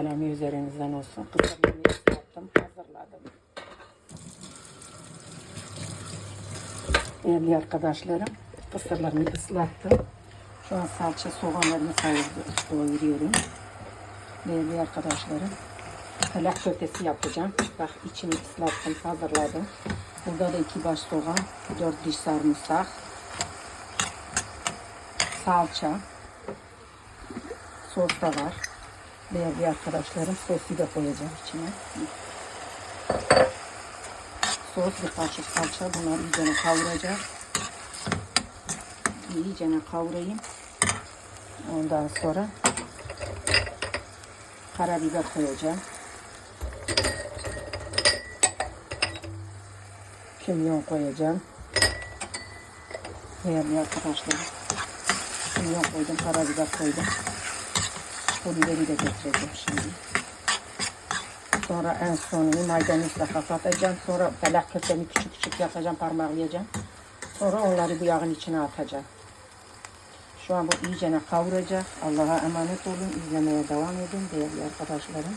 Selamı üzerinizden olsun. Kısırlarımı ıslattım, hazırladım. Değerli arkadaşlarım, kısırlarımı ıslattım. Şu an salça soğanlarını kavuruyorum. Değerli arkadaşlarım, felak köftesi yapacağım. Bak içini ıslattım, hazırladım. Burada da iki baş soğan, dört diş sarımsak, salça, sos da var. Değerli arkadaşlarım sosu da koyacağım içine. Sos bir kaşık salça bunları iyicene kavuracağım. İyicene kavurayım. Ondan sonra karabiber koyacağım. Kimyon koyacağım. Değerli arkadaşlarım. Kimyon koydum, karabiber koydum. Pulveri de getireceğim şimdi. Sonra en sonunu maydanozla kapatacağım. Sonra felak köftemi küçük küçük yapacağım, parmaklayacağım. Sonra onları bu yağın içine atacağım. Şu an bu iyicene kavuracak. Allah'a emanet olun. İzlemeye devam edin değerli arkadaşlarım.